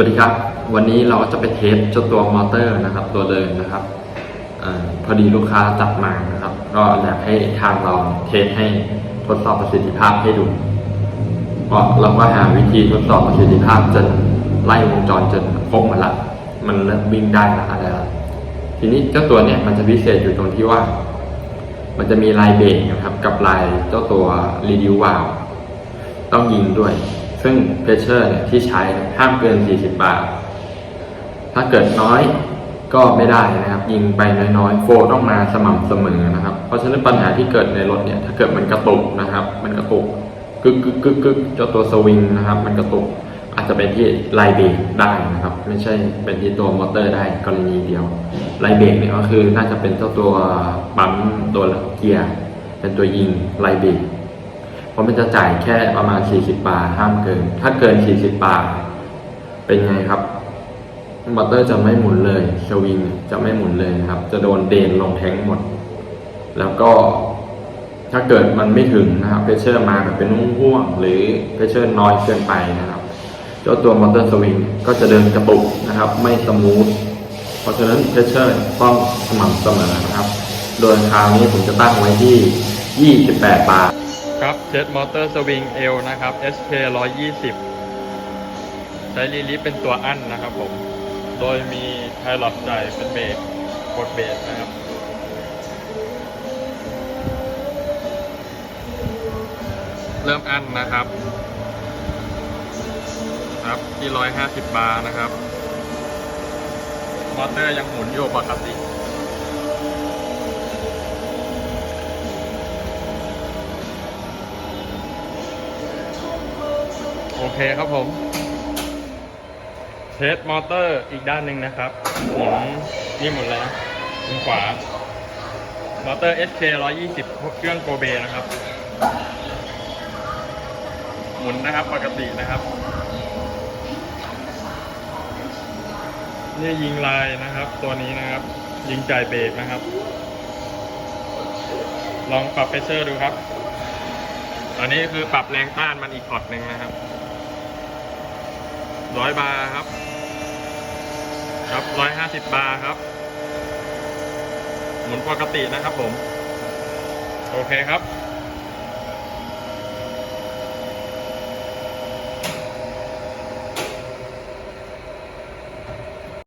วัสดีครับ วันนี้เราจะไปเทสเจ้าตัวมอเตอร์นะครับ ตัวเดินนะครับอพอดีลูกค้าจัดมานะครับ ก็อยากให้ทางเราเทสให้ทดสอบประสิทธิภาพให้ดูก็เราก็หาวิธีทดสอบประสิทธิภาพจนไล่วงจรจนครบหมาละ มันเริ่มวิ่งได้ล้วอะไรละทีนี้เจ้าตัวเนี่ยมันจะพิเศษอยู่ตรงที่ว่า มันจะมีลายเบรกนะครับ กับลายเจ้าตัวรีดิววาลต้องยิงด้วย ซึ่งเพชเชอร์เนี่ยที่ใช้ห้ามเกิน 40 บาท ถ้าเกิดน้อยก็ไม่ได้นะครับ ยิงไปน้อยๆ โฟต้องมาสม่ำเสมอนะครับ เพราะฉะนั้นปัญหาที่เกิดในรถเนี่ยถ้าเกิดมันกระตุกนะครับ มันกระตุกกึกกึกกึกกึกเจ้าตัวสวิงนะครับ มันกระตุกอาจจะเป็นที่ไลเบรกได้นะครับ ไม่ใช่เป็นที่ตัวมอเตอร์ได้กรณีเดียวไลเบรกเนี่ยก็คือน่าจะเป็นเจ้าตัวปั๊มตัวเกียร์เป็นตัวยิงไลเบรก ราะมันจะจ่ายแค่ประมาณ 40 บาทห้ามเกิน ถ้าเกิน 40 บาท เป็นไงครับมอเตอร์จะไม่หมุนเลยสวิงจะไม่หมุนเลยนะครับ จะโดนเดนลงแทงค์หมด แล้วก็ถ้าเกิดมันไม่ถึงนะครับเพชเชอร์มาแบบเป็นห่วงหรือเพชเชอร์น้อยเกินไปนะครับ เจ้าตัวมอเตอร์สวิงก็จะเดินกระตุกนะครับ ไม่สมูทเพราะฉะนั้นเพชเชอร์ต้องสม่ำเสมอนะครับ โดยคราวนี้ผมจะตั้งไว้ที่ 28 บาท ครับเจ็ตมอเตอร์สวิงเอลนะครับ SK 120 ใช้รีลิฟเป็นตัวอั้นนะครับผม โดยมีไพลอตใจเป็นเบรกกดเบรกนะครับเริ่มอั้นนะครับ ครับที่ 150 บาร์นะครับ มอเตอร์ยังหมุนอยู่ปกติ เคครับผม เทสมอเตอร์อีกด้านหนึ่งนะครับหมุนนี่หมุนแล้วหมุนขวามอเตอร์ SK 120 เครื่องโกเบนะครับ หมุนนะครับปกตินะครับ นี่ยิงลายนะครับ ตัวนี้นะครับ ยิงจ่ายเบรกนะครับ ลองปรับเพชเชอร์ดูครับอันนี้คือปรับแรงต้านมันอีกพอร์ตหนึ่งนะครับ ร้อยบาร์ครับ ครับร้อยห้าสิบบาร์ครับ หมุนปกตินะครับผม โอเคครับ